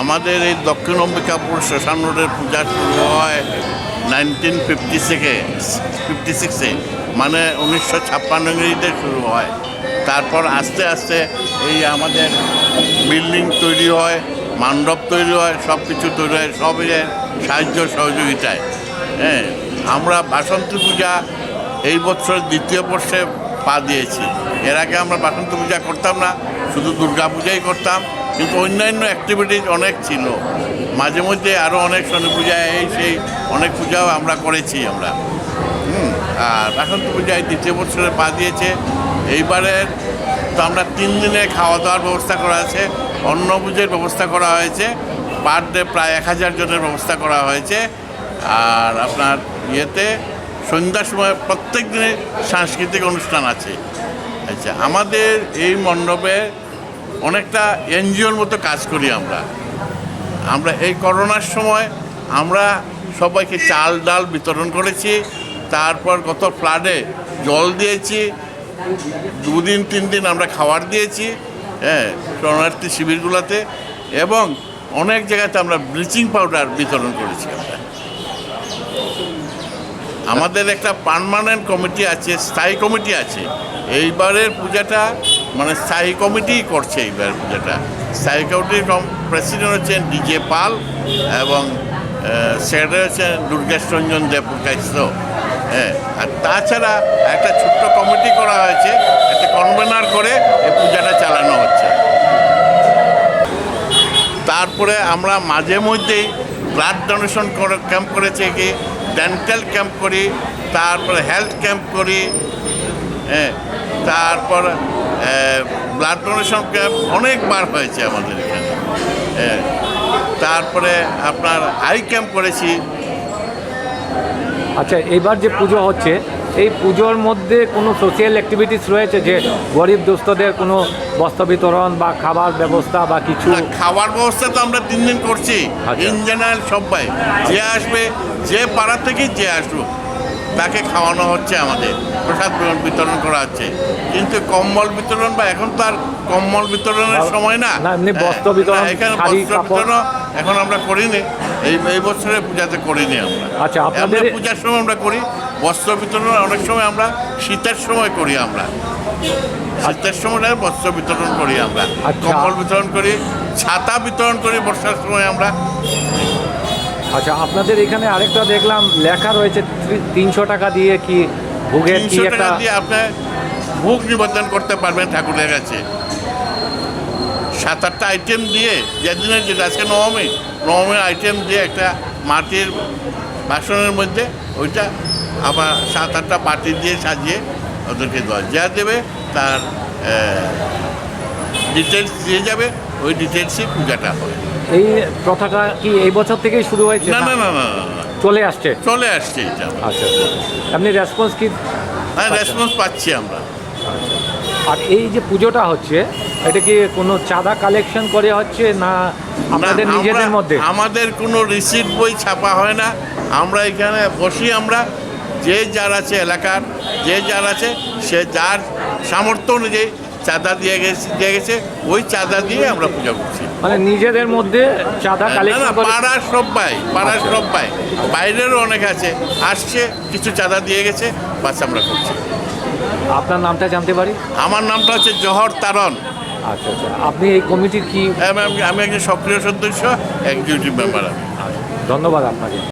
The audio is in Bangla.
আমাদের এই দক্ষিণ অম্বিকাপুর শ্মশান রোডের পূজা শুরু হয় নাইনটিন ফিফটি থেকে ফিফটি সিক্সে মানে উনিশশো ছাপ্পান্ন ইংরেজিতে শুরু হয়। তারপর আস্তে আস্তে এই আমাদের বিল্ডিং তৈরি হয় মণ্ডপ তৈরি হয় সব কিছু তৈরি হয়, সবই সাহায্য সহযোগিতায়। হ্যাঁ আমরা বাসন্তী পূজা এই বছর দ্বিতীয় বর্ষে পা দিয়েছি। এর আগে আমরা বাসন্তী পূজা করতাম না, শুধু দুর্গা পূজাই করতাম। কিন্তু অন্যান্য অ্যাক্টিভিটিস অনেক ছিল। মাঝে মধ্যে আরও অনেক শনি পূজা এই সেই অনেক পূজাও আমরা করেছি আমরা। হুম, আর বাসন্তী পূজায় দ্বিতীয় বছরে পা দিয়েছে। এইবারের তো আমরা তিন দিনে খাওয়া দাওয়ার ব্যবস্থা করা আছে। অন্ন পুজোর ব্যবস্থা করা হয়েছে। পার ডে প্রায় এক হাজার জনের ব্যবস্থা করা হয়েছে। আর আপনার ইয়েতে সন্ধ্যার সময় প্রত্যেক দিনে সাংস্কৃতিক অনুষ্ঠান আছে। আচ্ছা আমাদের এই মণ্ডপে অনেকটা এনজিওর মতো কাজ করি আমরা। আমরা এই করোনার সময় আমরা সবাইকে চাল ডাল বিতরণ করেছি, তারপর গত ফ্লাডে জল দিয়েছি, দুদিন তিন দিন আমরা খাবার দিয়েছি হ্যাঁ শরণার্থী শিবিরগুলোতে, এবং অনেক জায়গাতে আমরা ব্লিচিং পাউডার বিতরণ করেছি আমরা। আমাদের একটা পার্মানেন্ট কমিটি আছে, স্থায়ী কমিটি আছে। এইবারের পূজাটা মানে স্থায়ী কমিটি করছে এইবার পূজাটা স্থায়ী কমিটির প্রেসিডেন্ট হচ্ছেন ডিজে পাল এবং সেক্রেটারি হচ্ছেন দুর্গেশ রঞ্জন দেবকাইস্ত হ্যাঁ আর তাছাড়া একটা ছোট্ট কমিটি করা হয়েছে, একটা কনভেনার করে এই পূজাটা চালানো হচ্ছে। তারপরে আমরা মাঝে মধ্যেই ব্লাড ডোনেশন ক্যাম্প করেছে কি ডেন্টাল ক্যাম্প করি, তারপরে হেলথ ক্যাম্প করি হ্যাঁ তারপর ব্লাড ডোনেশন ক্যাম্প অনেকবার হয়েছে আমাদের এখানে। তারপরে আপনার আই ক্যাম্প করেছি। আচ্ছা এবার যে পুজো হচ্ছে এই পুজোর মধ্যে কোনো সোশিয়াল অ্যাক্টিভিটিস রয়েছে যে গরিব দুস্থদের কোনো বস্ত্র বিতরণ বা খাবার ব্যবস্থা বা কিছু? খাবার ব্যবস্থা তো আমরা তিন দিন করছি। আচ্ছা। ইন জেনারেল সবাই যে আসবে যে পাড়া থেকে যে আসবে তাকে খাওয়ানো হচ্ছে আমাদের। প্রসাদ বিতরণ- করা হচ্ছে। কিন্তু কম্বল বিতরণ বা এখন তো আর কম্বল বিতরণের সময় না। এমনি হ্যাঁ, বস্ত্র বিতরণ, না, এখানে বস্ত্র বিতরণ এখন আমরা করিনি। এই এই বছরের পূজাতে করিনি আমরা। আচ্ছা, আপনাদের- পূজার সময় আমরা করি বস্ত্র বিতরণ অনেক সময় আমরা শীতের সময় করি আমরা। শীতের সময় বস্ত্র বিতরণ করি আমরা। আচ্ছা। কম্বল বিতরণ করি ছাতা বিতরণ করি বর্ষার সময় আমরা। আচ্ছা আপনাদের এখানে আরেকটা দেখলাম লেখা রয়েছে তিনশো টাকা দিয়ে কি ভোগের কি তিনশো একটা টাকা দিয়ে আপনি ভোগ নিবেদন করতে পারবেন ঠাকুরের কাছে। সাত আটটা আইটেম দিয়ে যেদিনের যেটা আজকে নবমী। নবমীর আইটেম দিয়ে একটা মাটির বাসনের মধ্যে ওইটা আবার সাত আটটা বাটি দিয়ে সাজিয়ে ওদেরকে দেওয়া যা দেবে তার ডিটেলস দিয়ে যাবে ওই ডিটেলসই পূজাটা হয় এই প্রথাটা কি এই বছর থেকেই শুরু হয়েছে? না না না, না। চলে আসছে? চলে আসছে এটা আচ্ছা আচ্ছা আপনি রেসপন্স কি হ্যাঁ রেসপন্স পাচ্ছি আমরা। আর এই যে পুজোটা হচ্ছে এটা কি কোনো চাঁদা কালেকশন করে হচ্ছে না আপনাদের না, নিজেদের মধ্যে? আমাদের কোনো রিসিট বই ছাপা হয় না। আমরা এখানে বসি আমরা যে যার আছে এলাকার যে যার আছে সে যার সামর্থ্য অনুযায়ী চাঁদা দিয়ে গেছে দিয়ে গেছে ওই চাঁদা দিয়ে আমরা পূজা করছি। মানে নিজেদের মধ্যে চাঁদা কালেকশন না পাড়ার সবাই পাড়ার আচ্ছা। সবাই বাইরেরও অনেক আছে আসছে কিছু চাঁদা দিয়ে গেছে বাস আমরা করছি। আপনার নামটা জানতে পারি? আমার নামটা হচ্ছে জহর তারন আচ্ছা আচ্ছা। আপনি এই কমিটির কি আমি আমি একজন সক্রিয় সদস্য এক্সিকিউটিভ মেম্বার আমি। ধন্যবাদ আপনাকে।